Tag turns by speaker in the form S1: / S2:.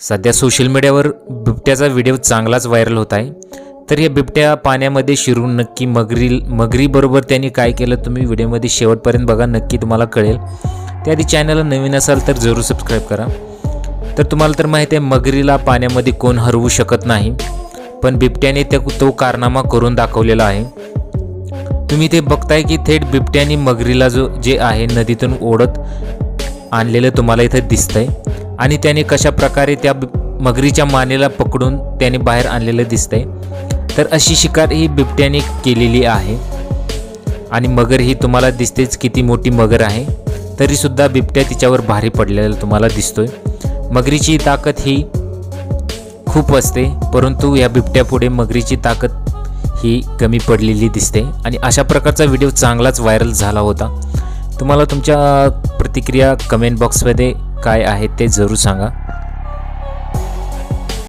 S1: सध्या सोशल मीडियावर बिबट्याचा व्हिडिओ चांगलाच व्हायरल होत आहे. तर या बिबट्या पाण्यामध्ये शिरून नक्की मगरी मगरीबरोबर त्यांनी काय केलं तुम्ही व्हिडिओमध्ये शेवटपर्यंत बघा नक्की तुम्हाला कळेल. त्याआधी चॅनलला नवीन असाल तर जरूर सबस्क्राईब करा. तर तुम्हाला तर माहिती आहे मगरीला पाण्यामध्ये कोण हरवू शकत नाही. पण बिबट्याने त्या तो कारनामा करून दाखवलेला आहे. तुम्ही ते बघताय की थेट बिबट्याने मगरीला जो जे आहे नदीतून ओढत आणलेलं तुम्हाला इथं दिसतंय. आणि त्याने कशा प्रकारे त्या बिब- मगरीच्या मानेला पकडून त्याने बाहेर आणलेलं दिसतंय. तर अशी शिकार ही बिबट्याने केलेली आहे. आणि मगर ही तुम्हाला दिसतेच किती मोठी मगर आहे. तरीसुद्धा बिबट्या तिच्यावर भारी पडलेला तुम्हाला दिसतोय. मगरीची ताकद ही खूप असते परंतु या बिबट्यापुढे मगरीची ताकद ही कमी पडलेली दिसते. आणि अशा प्रकारचा व्हिडिओ चांगलाच व्हायरल झाला होता. तुम्हाला तुमच्या प्रतिक्रिया कमेंट बॉक्समध्ये काय आहेत ते जरूर सांगा.